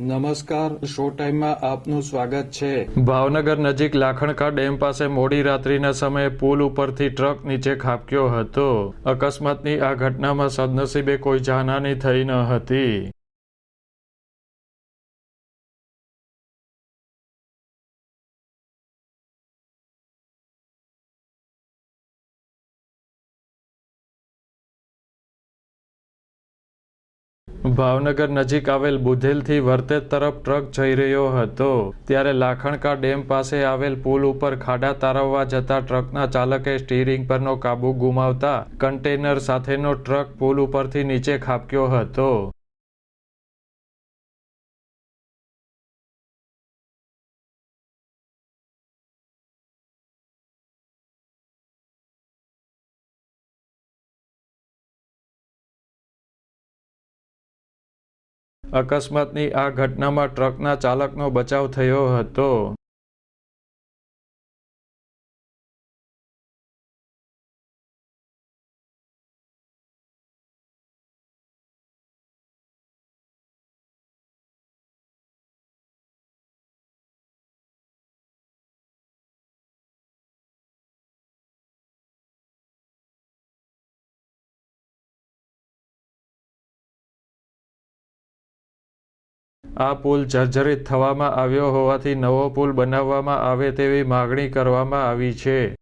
નમસ્કાર, શો ટાઈમમાં આપનું સ્વાગત છે. ભાવનગર નજીક લાખણકા ડેમ પાસે મોડી રાત્રિના સમયે પુલ ઉપરથી ટ્રક નીચે ખાબક્યો હતો. અકસ્માતની આ ઘટનામાં સદનસીબે કોઈ જાનહાની થઈ ન હતી. ભાવનગર નજીક આવેલ બુધેલથી વર્તેજ તરફ ટ્રક જઈ રહ્યો હતો. ત્યારે લાખણકા ડેમ પાસે આવેલ પુલ ઉપર ખાડા તારવવા જતા ટ્રકના ચાલકે સ્ટીરિંગ પરનો કાબુ ગુમાવતા કન્ટેનર સાથેનો ટ્રક પુલ ઉપરથી નીચે ખાબક્યો હતો. અકસ્માતની આ ઘટનામાં ટ્રકના ચાલકનો બચાવ થયો હતો. આ પુલ જર્જરિત થવામાં આવ્યો હોવાથી નવો પુલ બનાવવામાં આવે તેવી માગણી કરવામાં આવી છે.